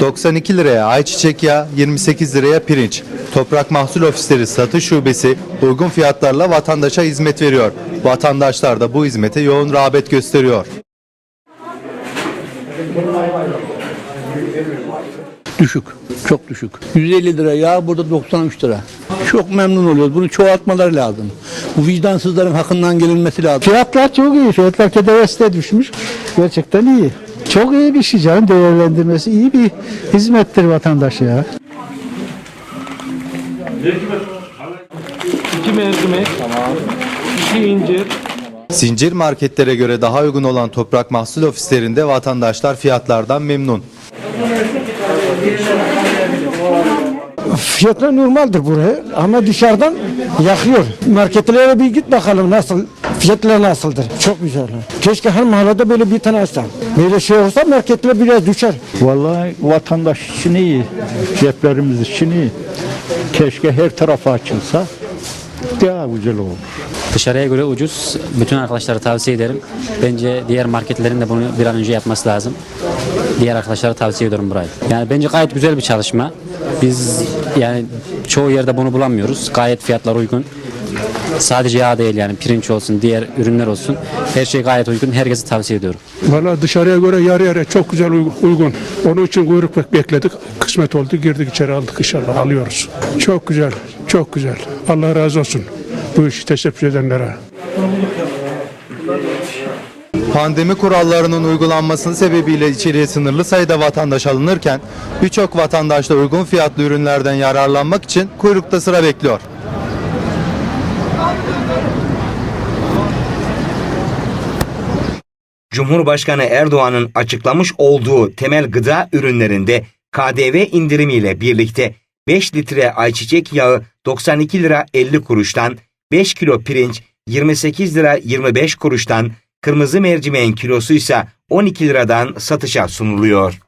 92 liraya ayçiçek yağı, 28 liraya pirinç. Toprak Mahsul Ofisleri Satış Şubesi uygun fiyatlarla vatandaşa hizmet veriyor. Vatandaşlar da bu hizmete yoğun rağbet gösteriyor. Düşük. Çok düşük. 150 lira yağ burada 93 lira. Çok memnun oluyoruz. Bunu çoğaltmaları lazım. Bu vicdansızların hakkından gelinmesi lazım. Fiyatlar çok iyi. Fiyatlar kedeveste düşmüş. Gerçekten iyi. Çok iyi bir şey canım değerlendirmesi. iyi bir hizmettir vatandaşa ya. İki mercimek, iki incir, Zincir marketlere göre daha uygun olan Toprak Mahsul Ofislerinde vatandaşlar fiyatlardan memnun. Fiyatlar normaldir buraya ama dışarıdan yakıyor. Marketlere bir git bakalım nasıl fiyatlar nasıldır. Çok güzel. Keşke her mahallede böyle bir tane açsam. Böyle şey olsa marketler biraz düşer. Vallahi vatandaş için iyi, ceplerimiz için iyi. Keşke her tarafa açılsa daha güzel olur. Dışarıya göre ucuz. Bütün arkadaşlara tavsiye ederim. Bence diğer marketlerin de bunu bir an önce yapması lazım. Diğer arkadaşlara tavsiye ediyorum burayı. Yani bence gayet güzel bir çalışma. Biz yani çoğu yerde bunu bulamıyoruz. Gayet fiyatlar uygun. Sadece yağ değil yani pirinç olsun, diğer ürünler olsun. Her şey gayet uygun. Herkese tavsiye ediyorum. Valla dışarıya göre yarı yarıya çok güzel uy- uygun. Onun için kuyruk bek- bekledik. Kısmet oldu girdik içeri aldık inşallah alıyoruz. Çok güzel, çok güzel. Allah razı olsun bu işi teşebbüs edenlere. Pandemi kurallarının uygulanmasının sebebiyle içeriye sınırlı sayıda vatandaş alınırken birçok vatandaş da uygun fiyatlı ürünlerden yararlanmak için kuyrukta sıra bekliyor. Cumhurbaşkanı Erdoğan'ın açıklamış olduğu temel gıda ürünlerinde KDV indirimiyle birlikte 5 litre ayçiçek yağı 92 lira 50 kuruştan, 5 kilo pirinç 28 lira 25 kuruştan, kırmızı mercimeğin kilosu ise 12 liradan satışa sunuluyor.